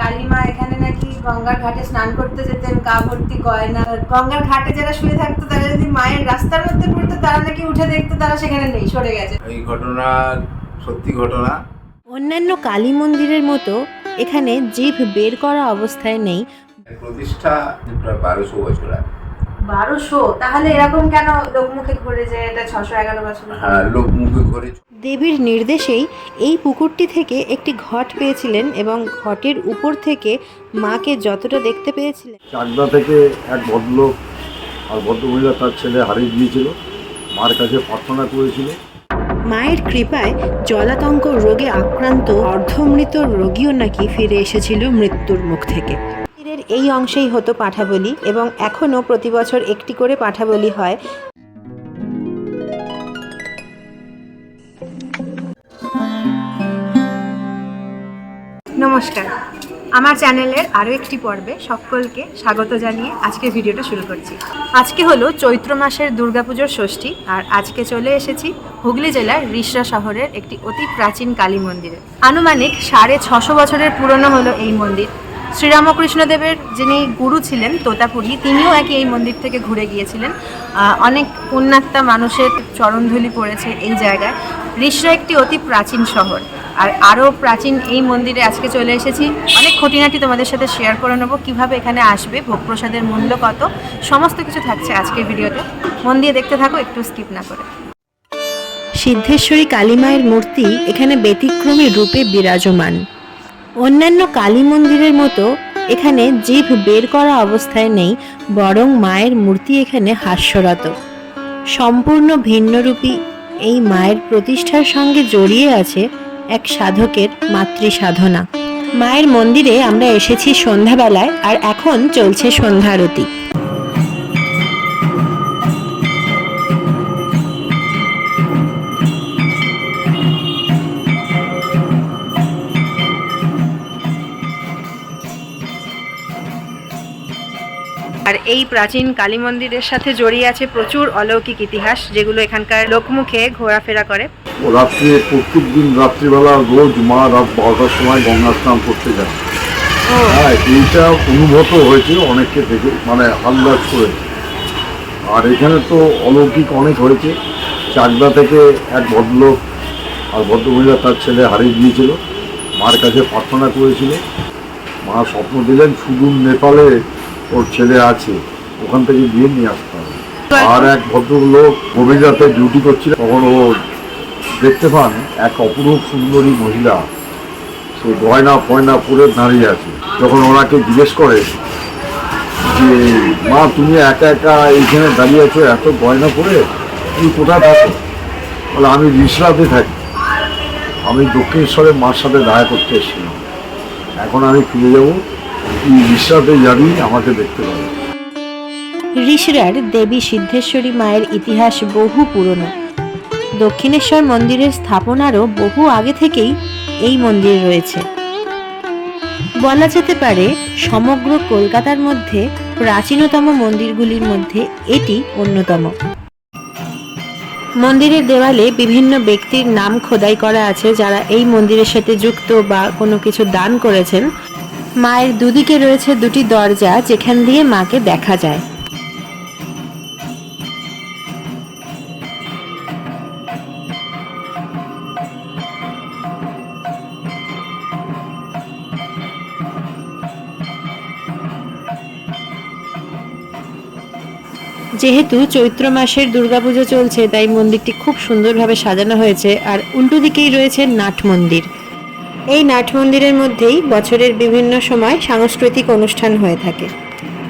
কালিমা এখানে নাকি গঙ্গার ঘাটে স্নান করতে যেতেন গা ভর্তি গয়না। গঙ্গার ঘাটে যারা শুয়ে থাকতো তারা যদি মায়ের রাস্তার মধ্যে পড়তো তারা নাকি উঠে দেখতো তারা সেখানে নেই সরে গেছে। এই ঘটনা সত্যি ঘটনা। অন্যান্য কালী মন্দিরের মতো এখানে জিভ বের করা অবস্থায় নেই। প্রতিষ্ঠা প্রায় বারোশো বছর আগে। বারোশো? তাহলে এরকম কেন লোকমুখে ঘুরে যে এটা ছশো এগারো বছর হ্যাঁ দেবীর নির্দেশেই এই পুকুরটি থেকে একটি ঘট পেয়েছিলেন এবং ঘটের উপর থেকে মাকে যতটা দেখতে পেয়েছিলেন। চাকদা থেকে এক ভদ্রলোক আর ভদ্রমহিলা তার ছেলে হারিয়ে গিয়েছিল। মার কাছে প্রার্থনা করেছিল। মায়ের কৃপায় জলাতঙ্ক রোগে আক্রান্ত অর্ধমৃত রোগীও নাকি ফিরে এসেছিল মৃত্যুর মুখ থেকে। মন্দিরের এই অংশেই হতো পাঠাবলি এবং এখনও প্রতি বছর একটি করে পাঠাবলি হয়। নমস্কার। আমার চ্যানেলের আরও একটি পর্বে সকলকে স্বাগত জানিয়ে আজকে ভিডিওটা শুরু করছি। আজকে হলো চৈত্র মাসের দুর্গাপুজোর ষষ্ঠী আর আজকে চলে এসেছি হুগলি জেলার রিষড়া শহরের একটি অতি প্রাচীন কালী মন্দিরে। আনুমানিক সাড়ে ছশো বছরের পুরনো হলো এই মন্দির। শ্রীরামকৃষ্ণদেবের যিনি গুরু ছিলেন, তোতাপুরী, তিনিও একই এই মন্দির থেকে ঘুরে গিয়েছিলেন। অনেক পুণ্যাত্মা মানুষের চরণধুলি পড়েছে এই জায়গায়। রিষড়া একটি অতি প্রাচীন শহর। আর আরও প্রাচীন এই মন্দিরে আজকে চলে এসেছি। অনেক খুঁটিনাটি তোমাদের সাথে শেয়ার করে নেব, কীভাবে এখানে আসবে ভোগ প্রসাদের মূল্য কত, সমস্ত কিছু থাকছে আজকের ভিডিওতে। মন দিয়ে দেখতে থাকো, একটু স্কিপ না করে। সিদ্ধেশ্বরী কালীমায়ের মূর্তি এখানে ব্যতিক্রমী রূপে বিরাজমান। অন্যান্য কালী মন্দিরের মতো এখানে জিভ বের করা অবস্থায় নেই, বরং মায়ের মূর্তি এখানে হাস্যরত। সম্পূর্ণ ভিন্নরূপী এই মায়ের প্রতিষ্ঠার সঙ্গে জড়িয়ে আছে এক সাধকের মাতৃ সাধনা মায়ের মন্দিরে আমরা এসেছি সন্ধ্যাবেলায় আর এখন চলছে সন্ধ্যারতি। আর এই প্রাচীন কালী মন্দিরের সাথে জড়িয়ে আছে প্রচুর অলৌকিক ইতিহাস যেগুলো এখানকার লোকমুখে ঘোরাফেরা করে। রাত্রে প্রত্যেক দিন রাত্রিবেলা রোজ মা রাত বারোটার সময় গঙ্গা স্নান করতে যায়। হ্যাঁ এইটা অনুভূত হয়েছে অনেককে থেকে মানে আন্দাজ করে। আর এখানে তো অলৌকিক অনেক হয়েছে। চাকদা থেকে এক ভদ্রলোক আর ভদ্রমহিলা তার ছেলে হারিয়ে গিয়েছিল। মার কাছে প্রার্থনা করেছিল। মা স্বপ্ন দিলেন সুদূর নেপালে ওর ছেলে আছে, ওখান থেকে গিয়ে নিয়ে আসতে হবে। আর এক ভদ্রলোক গভীর ডিউটি করছিল, তখন ও দেখতে পান এক অপরূপ সুন্দরী মহিলা, সে গয়না ফয়না পরে দাঁড়িয়ে আছে। যখন ওনাকে জিজ্ঞেস করে যে, মা, তুমি একা একা এইখানে দাঁড়িয়ে আছো, এত গয়না পরে? তুমি কোথায় থাকো? বলে, আমি রিসরাতে থাকি। আমি দক্ষিণেশ্বরের মার সাথে দেখা করতে এসেছিলাম। এখন আমি ফিরে যাব রিসরাতে যাবি আমাকে দেখতে পাবি। ঋষরার দেবী সিদ্ধেশ্বরী মায়ের ইতিহাস বহু পুরনো। দক্ষিণেশ্বর মন্দিরের স্থাপনারও বহু আগে থেকেই এই মন্দির রয়েছে। বলা যেতে পারে, সমগ্র কলকাতার মধ্যে প্রাচীনতম মন্দিরগুলির মধ্যে এটি অন্যতম। মন্দিরের দেওয়ালে বিভিন্ন ব্যক্তির নাম খোদাই করা আছে যারা এই মন্দিরের সাথে যুক্ত বা কোনো কিছু দান করেছেন। মায়ের দুদিকে রয়েছে দুটি দরজা যেখান দিয়ে মাকে দেখা যায়। যেহেতু চৈত্র মাসের দুর্গাপুজো চলছে, তাই মন্দিরটি খুব সুন্দরভাবে সাজানো হয়েছে। আর উল্টো দিকেই রয়েছে নাট মন্দির। এই নাট মন্দিরের মধ্যেই বছরের বিভিন্ন সময় সাংস্কৃতিক অনুষ্ঠান হয়ে থাকে।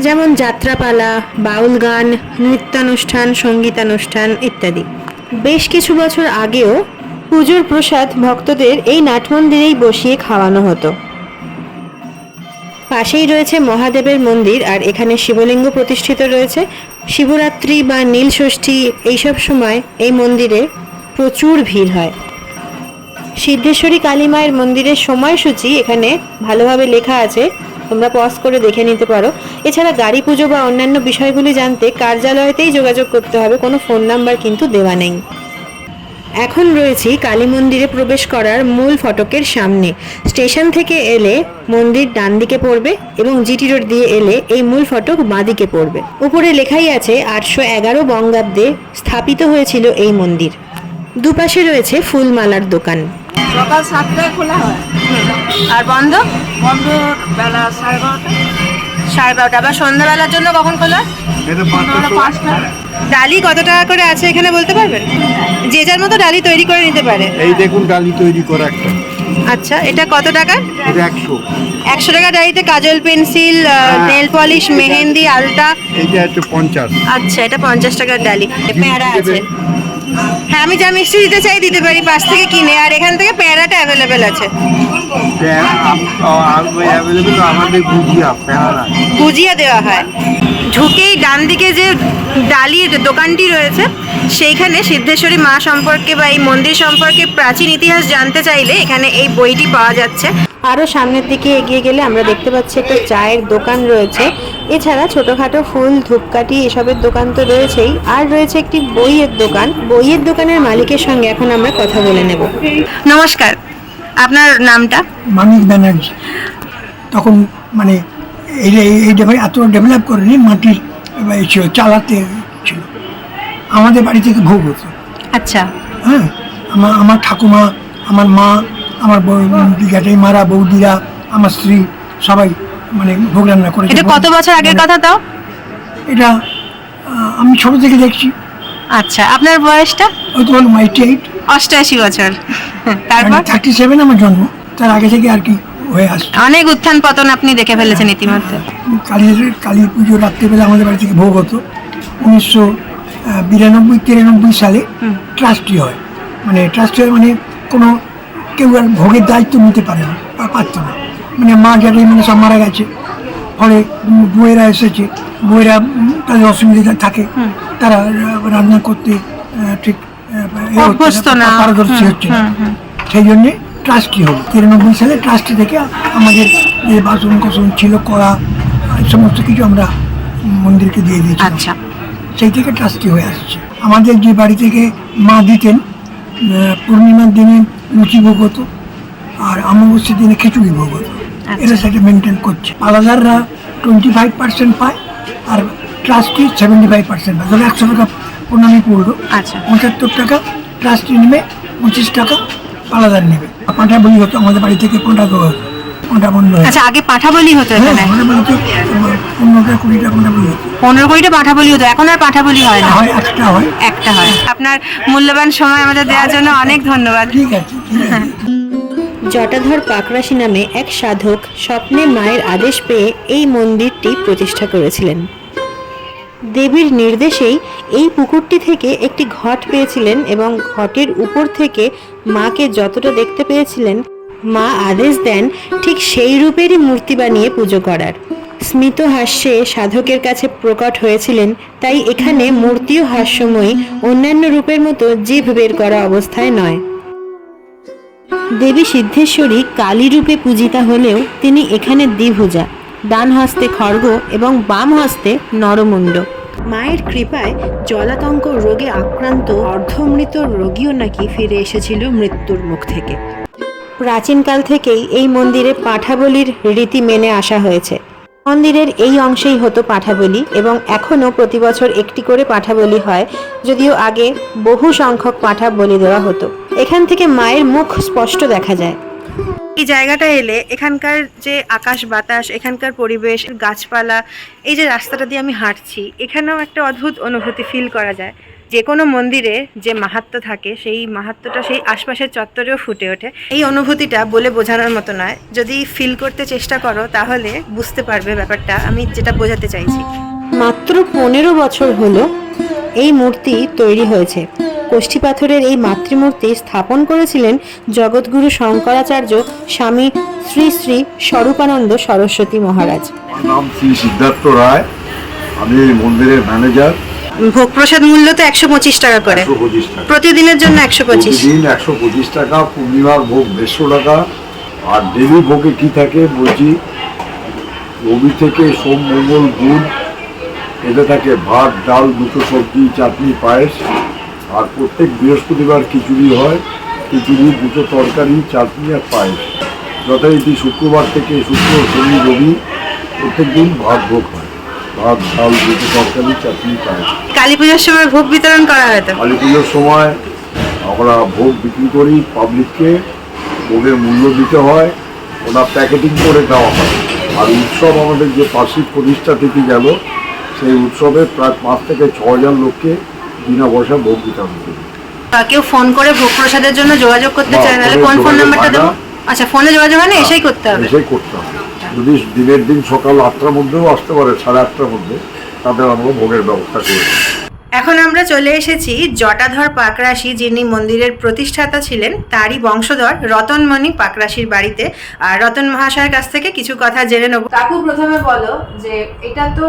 যেমন যাত্রাপালা, বাউল গান, নৃত্যানুষ্ঠান, সঙ্গীতানুষ্ঠান ইত্যাদি। বেশ কিছু বছর আগেও পুজোর প্রসাদ ভক্তদের এই নাট মন্দিরেই বসিয়ে খাওয়ানো হতো। পাশেই রয়েছে মহাদেবের মন্দির আর এখানে শিবলিঙ্গ প্রতিষ্ঠিত রয়েছে। শিবরাত্রি বা নীল ষষ্ঠী এইসব সময় এই মন্দিরে প্রচুর ভিড় হয়। সিদ্ধেশ্বরী কালী মায়ের মন্দিরের সময়সূচি এখানে ভালোভাবে লেখা আছে। তোমরা পজ করে দেখে নিতে পারো। এছাড়া গাড়ি পুজো বা অন্যান্য বিষয়গুলি জানতে কার্যালয়তেই যোগাযোগ করতে হবে। কোনো ফোন নাম্বার কিন্তু দেওয়া নেই। এখন রয়েছি কালী মন্দিরে প্রবেশ করার মূল ফটকের সামনে। স্টেশন থেকে এলে মন্দির ডান দিকে পড়বে এবং জিটি রোড দিয়ে এলে এই মূল ফটক বাঁদিকে পড়বে। উপরে লেখাই আছে, আটশো এগারো বঙ্গাব্দে স্থাপিত হয়েছিল এই মন্দির। দুপাশে রয়েছে ফুলমালার দোকান। সকাল সাতটায় খোলা হয়। আর বন্ধ? বন্ধ বেলা সাড়ে বারোটা। সাড়ে বারোটা। আবার সন্ধ্যাবেলার জন্য কখন খোলা? পাঁচটা। ডালি কত টাকা করে আছে এখানে বলতে পারবেন? যে যার মতো ডালি তৈরি করে নিতে পারে। এই দেখুন ডালি তৈরি করা একটা। আচ্ছা এটা কত টাকা এটা একশো। একশো টাকা ডালিতে kajal pencil nail polish mehendi আলতা। এইটা হচ্ছে পঞ্চাশ। আচ্ছা এটা পঞ্চাশ টাকার ডালি। পেয়ারা আছে। হ্যাঁ আমি যা মিষ্টি দিতে চাই দিতে পারি পাশ থেকে কিনে আর এখান থেকে পেয়ারাটা অ্যাভেলেবেল আছে। গুজিয়া দেওয়া হয়। ঢুকেই ডান দিকে যে ডালির দোকানটি রয়েছে সেইখানে সিদ্ধেশ্বরী মা সম্পর্কে বা এই মন্দির সম্পর্কে প্রাচীন ইতিহাস জানতে চাইলে এখানে এই বইটি পাওয়া যাচ্ছে। আরও সামনের দিকে এগিয়ে গেলে আমরা দেখতে পাচ্ছি একটা চায়ের দোকান রয়েছে। এছাড়া ছোটোখাটো ফুল ধূপকাঠি এসবের দোকান তো রয়েছেই। আর রয়েছে একটি বইয়ের দোকান। বইয়ের দোকানের মালিকের সঙ্গে এখন আমরা কথা বলে নেব। নমস্কার আপনার নামটা? মানিক ব্যানার্জি। তখন মানে এই এই ডেভেলপ এত ডেভেলপ করেনি মাটির ছিল চালাতে ছিল। আমাদের বাড়ি থেকে ভোগ হতো। আচ্ছা। হ্যাঁ আমার আমার ঠাকুমা আমার মা আমার জ্যাঠাই মারা বৌদিরা আমার স্ত্রী সবাই। ভোগ রান্না করেছে এটা কত বছর আগের কথা তাও? এটা আমি ছোট থেকে দেখছি। আচ্ছা আপনার বয়সটা? ওই তো বললাম এইটি এইট অষ্টআশি বছর। তারপর? থার্টি সেভেন আমার জন্ম। তার আগে থেকে আর কি হয়ে আসছে। অনেক উত্থান পতন আপনি দেখে ফেলেছেন ইতিমধ্যে। কালী কালী পুজো রাত্রেবেলা আমাদের বাড়ি থেকে ভোগ হতো। উনিশশো বিরানব্বই তিরানব্বই সালে ট্রাস্টি হয়। মানে ট্রাস্টি হয় মানে কোনো কেউ আর ভোগের দায়িত্ব নিতে পারে না। পারতো না। মানে মা যারা মানে সব মারা গেছে। ফলে উম, বউয়েরা এসেছে। বউয়েরা উম, তাদের অসুবিধা থাকে তারা রান্না করতে ঠিক। পারদর্শী হচ্ছে না। সেই জন্যে ট্রাস্টি হলো? তিরানব্বই সালে ট্রাস্টি থেকে আমাদের যে বাসন কোসন ছিল করা এই সমস্ত কিছু আমরা মন্দিরকে দিয়ে দিয়েছি আচ্ছা। সেই থেকে ট্রাস্টি হয়ে আসছে। আমাদের যে বাড়ি থেকে মা দিতেন পূর্ণিমার দিনে লুচি ভোগ হতো। আর অমাবস্যার দিনে খিচুড়ি ভোগ হতো। এটা সেটা মেনটেন করছে। আলাদাররা টোয়েন্টি ফাইভ পার্সেন্ট পায় আর ট্রাস্টি সেভেন্টি ফাইভ পার্সেন্ট পায়। ধরো একশো টাকা প্রণামী পড়ল। আচ্ছা। পঁচাত্তর টাকা ট্রাস্টি নেবে পঁচিশ টাকা আলাদার নেবে। পাঁঠা বলি হতো আমাদের বাড়ি থেকে পাঁঠা দেওয়া হতো। বন্ধ আচ্ছা আগে পাঠা বলি হতো হ্যাঁ এখানে? পনেরোটা কুড়িটা বলি হতো। পনেরো পাঠা বলি হতো এখন আর পাঠা বলি হয় না? হয় একটা হয়। একটা হয়। আপনার মূল্যবান সময় আমাদের দেওয়ার জন্য অনেক ধন্যবাদ। ঠিক আছে ঠিক আছে। জটাধর পাকরাশি নামে এক সাধক স্বপ্নে মায়ের আদেশ পেয়ে এই মন্দিরটি প্রতিষ্ঠা করেছিলেন। দেবীর নির্দেশেই এই পুকুরটি থেকে একটি ঘট পেয়েছিলেন এবং ঘটের উপর থেকে মাকে যতটা দেখতে পেয়েছিলেন, মা আদেশ দেন ঠিক সেই রূপেরই মূর্তি বানিয়ে পুজো করার। স্মিত হাস্যে সাধকের কাছে প্রকট হয়েছিলেন, তাই এখানে মূর্তিও হাস্যময়ী, অন্যান্য রূপের মতো জিভ বের করা অবস্থায় নয়। দেবী সিদ্ধেশ্বরী কালী রূপে পূজিতা হলেও তিনি এখানে দ্বিভুজা, ডান হস্তে খড়গ এবং বাম হস্তে নরমুণ্ড। মায়ের কৃপায় জলাতঙ্ক রোগে আক্রান্ত অর্ধমৃত রোগীও নাকি ফিরে এসেছিল মৃত্যুর মুখ থেকে। প্রাচীনকাল থেকেই এই মন্দিরে পাঠাবলির রীতি মেনে আসা হয়েছে। মন্দিরের এই অংশেই হতো পাঠাবলি এবং এখনও প্রতি বছর একটি করে পাঠাবলি হয়, যদিও আগে বহু সংখ্যক পাঠা বলি দেওয়া হতো। এখান থেকে মায়ের মুখ স্পষ্ট দেখা যায়। এই জায়গাটা এলে এখানকার যে আকাশ বাতাস, এখানকার পরিবেশ, গাছপালা, এই যে রাস্তাটা দিয়ে আমি হাঁটছি, এখানেও একটা অদ্ভুত অনুভূতি ফিল করা যায়। যে কোনো মন্দিরে যে মাহাত্ম্য থাকে সেই মাহাত্মটা সেই আশপাশের চত্বরেও ফুটে ওঠে। এই অনুভূতিটা বলে বোঝানোর মতো নয়। যদি ফিল করতে চেষ্টা করো তাহলে বুঝতে পারবে ব্যাপারটা। আমি যেটা বোঝাতে চাইছি। মাত্র পনেরো বছর হলো এই মূর্তি তৈরি হয়েছে। কোষ্ঠী পাথরের এই মাতৃমূর্তি স্থাপন করেছিলেন জগৎগুরু শঙ্করাচার্য স্বামী শ্রী শ্রী স্বরূপানন্দ সরস্বতী মহারাজ। আমার নাম শ্রী সিদ্ধার্থ রায়। আমি মন্দিরের ম্যানেজার ভোগ প্রসাদ মূল্য তো একশো পঁচিশ টাকা করে। একশো পঁচিশ টাকা। প্রতিদিনের জন্য একশো পঁচিশ। প্রতিদিন একশো পঁচিশ টাকা পূর্ণিমার ভোগ দেড়শো টাকা আর ডেলি ভোগে কি থাকে বলছি রবি থেকে সোম মঙ্গল বুধ এতে থাকে ভাত ডাল দুটো সবজি চাটনি পায়েস আর প্রত্যেক বৃহস্পতিবার খিচুড়ি হয়। খিচুড়ি দুটো তরকারি চাটনি আর পায়েস। যথারীতি শুক্রবার থেকে শুক্র শনি রবি প্রত্যেক দিন ভাত ভোগ হয়। ভাত ডাল দুটো তরকারি চাটনি পায়েস কালী পুজোর সময় ভোগ বিতরণ করা হতো কালী পুজোর সময় আমরা ভোগ বিক্রি করি পাবলিককে ভোগের মূল্য দিতে হয় ওটা প্যাকেটিং করে দেওয়া হয়। আর উৎসব আমাদের যে বার্ষিক প্রতিষ্ঠা থেকে গেল সেই উৎসবে প্রায় পাঁচ থেকে ছ হাজার লোককে বিনা পয়সা ভোগ বিতরণ করি। কেউ ফোন করে ভোগ প্রসাদের জন্য যোগাযোগ করতে চায় তাহলে কোন ফোন নাম্বারটা দেবো? আচ্ছা ফোনে যোগাযোগ হয় না এসেই করতে হবে। এসেই করতে হবে। যদি দিনের দিন সকাল আটটার মধ্যেও আসতে পারে সাড়ে আটটার মধ্যে তাদের আমরা ভোগের ব্যবস্থা করে এখন আমরা চলে এসেছি জটাধর পাকরাশি যিনি মন্দিরের প্রতিষ্ঠাতা ছিলেন তারই বংশধর রতনমণি পাকরাশির বাড়িতে। আর রতন মহাশয়ের কাছ থেকে কিছু কথা জেনে নেব। কাকু প্রথমে বলো যে এটা তো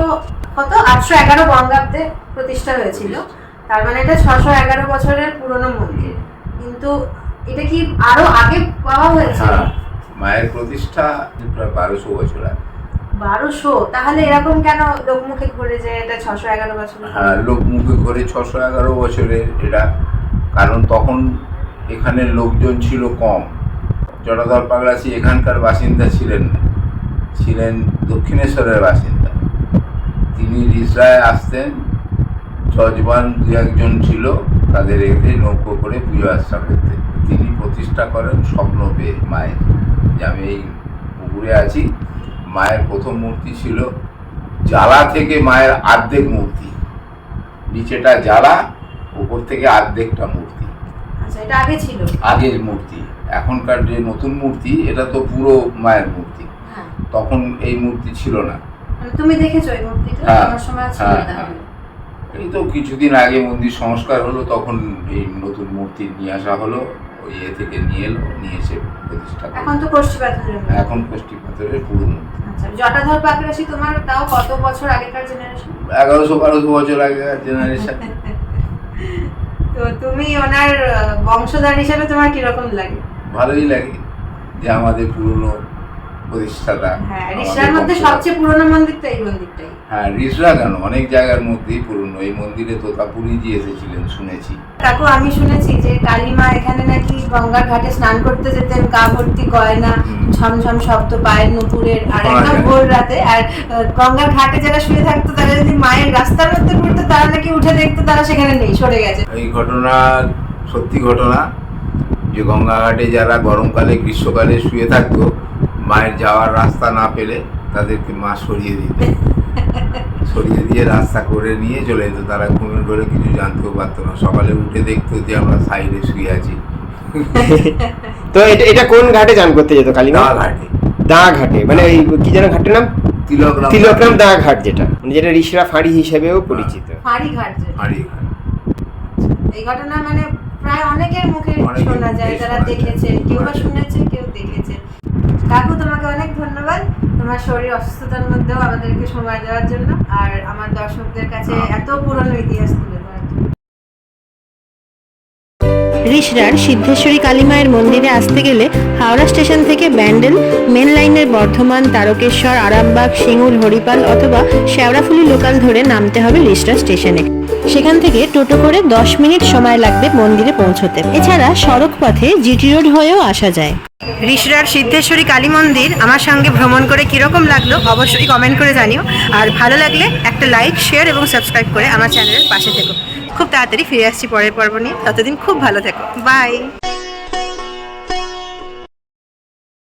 কত? আটশো এগারো বঙ্গাব্দে প্রতিষ্ঠা হয়েছিল। তার মানে এটা ছশো এগারো বছরের পুরনো মন্দির। কিন্তু এটা কি আরও আগে পাওয়া হয়েছে হ্যাঁ। মায়ের প্রতিষ্ঠা প্রায় বারোশো বছর আগে। বারোশো? তাহলে এরকম কেন লোকমুখে ঘুরে যে এটা ছশো এগারো বছর? হ্যাঁ লোক মুখে করে ছশো এগারো বছরের এটা। কারণ তখন এখানে লোকজন ছিল কম। জটাধর পাগলাসি এখানকার বাসিন্দা ছিলেন না। ছিলেন দক্ষিণেশ্বরের বাসিন্দা। তিনি রিসরায় আসতেন যজবান দু একজন ছিল তাদের এতে নৌকো করে পুজো আশ্রা করতেন। তিনি প্রতিষ্ঠা করেন স্বপ্ন পেয়ে মায়ের। যে আমি এই পুকুরে আছি মায়ের প্রথম মূর্তি ছিল জ্বালা থেকে মায়ের আর্ধেক মূর্তি। নিচেটা জ্বালা উপর থেকে আর্ধেকটা মূর্তি। আচ্ছা আগে ছিল? আগের মূর্তি। এখনকার যে নতুন মূর্তি এটা তো পুরো মায়ের মূর্তি। হ্যাঁ। তখন এই মূর্তি ছিল না। মানে তুমি দেখেছ এই মূর্তিটা? হ্যাঁ, আমার সময় ছিল হ্যাঁ, এই তো কিছুদিন আগে মন্দির সংস্কার হলো তখন এই নতুন মূর্তি নিয়ে আসা হলো। ওই ইয়ে থেকে নিয়ে এলো নিয়ে এসে প্রতিষ্ঠা এখন তো কষ্টি পাথরের এখন কষ্টি পাথরের পুরো মূর্তি আচ্ছা জটাধর পাকরাশি তোমার তাও কত বছর আগেকার জেনারেশন এগারোশো বারোশো বছর আগেকার জেনারেশন তো তুমি ওনার বংশধর হিসেবে তোমার কীরকম লাগে? ভালোই লাগে যে আমাদের পুরনো প্রতিষ্ঠাতা। হ্যাঁ আমাদের মধ্যে সবচেয়ে পুরনো মন্দির তো এই মন্দিরটাই। হ্যাঁ রিসরা কেন? অনেক জায়গার মধ্যেই পুরনো। এই মন্দিরে তোতাপুরিজি এসেছিলেন শুনেছি। কাকু আমি শুনেছি যে কালীমা এখানে নাকি গঙ্গার ঘাটে স্নান করতে যেতেন গা ভর্তি গয়না ঝমঝম শব্দ পায়ের নুপুরের আর একদম ভোর রাতে। আর গঙ্গার ঘাটে যারা শুয়ে থাকতো তারা যদি মায়ের রাস্তার মধ্যে ঘুরতো তারা নাকি উঠে দেখতো তারা সেখানে নেই সরে গেছে। এই ঘটনা সত্যি ঘটনা যে গঙ্গাঘাটে যারা গরমকালে গ্রীষ্মকালে শুয়ে থাকতো মায়ের যাওয়ার রাস্তা না পেলে তাদেরকে মা সরিয়ে দিত। সরিয়ে দিয়ে রাস্তা করে নিয়ে চলে যেত। তারা ঘুমের ঘরে কিছু জানতেও পারতো না। সকালে উঠে দেখতো যে আমরা সাইডে শুয়ে আছি। তো এটা এটা কোন ঘাটে চান করতে যেত কালীমা? দা ঘাটে। দা ঘাটে। মানে ওই কি যেন ঘাটের নাম? তিলকরাম তিলকরাম দা ঘাট। যেটা। মানে যেটা ঋষিরা ফাঁড়ি হিসেবেও পরিচিত। ফাঁড়ি ঘাট যে হাড়ি ঘাট। এই ঘটনা মানে প্রায় অনেকের মুখে শোনা যায় যারা দেখেছে কেউ বা শুনেছে কেউ দেখেছে কাকু তোমাকে অনেক ধন্যবাদ। তোমার শরীর অসুস্থতার মধ্যেও আমাদেরকে সময় দেওয়ার জন্য আর আমার দর্শকদের কাছে এত পুরনো ইতিহাস তুলে রিষড়ার সিদ্ধেশ্বরী কালীমায়ের মন্দিরে আসতে গেলে হাওড়া স্টেশন থেকে ব্যান্ডেল মেন লাইনের বর্ধমান তারকেশ্বর আরামবাগ সিঙ্গুর হরিপাল অথবা শেওড়াফুলি লোকাল ধরে নামতে হবে রিষড়া স্টেশনে। সেখান থেকে টোটো করে দশ মিনিট সময় লাগবে মন্দিরে পৌঁছতে। এছাড়া সড়ক পথে জিটি রোড হয়েও আসা যায়। ঋষরার সিদ্ধেশ্বরী কালী মন্দির আমার সঙ্গে ভ্রমণ করে কীরকম লাগল অবশ্যই কমেন্ট করে জানিও। আর ভালো লাগলে একটা লাইক শেয়ার এবং সাবস্ক্রাইব করে আমার চ্যানেলের পাশে থেকো। খুব তাড়াতাড়ি ফিরে আসছি পরের পর্ব নিয়ে। ততদিন খুব ভালো থেকো। বাই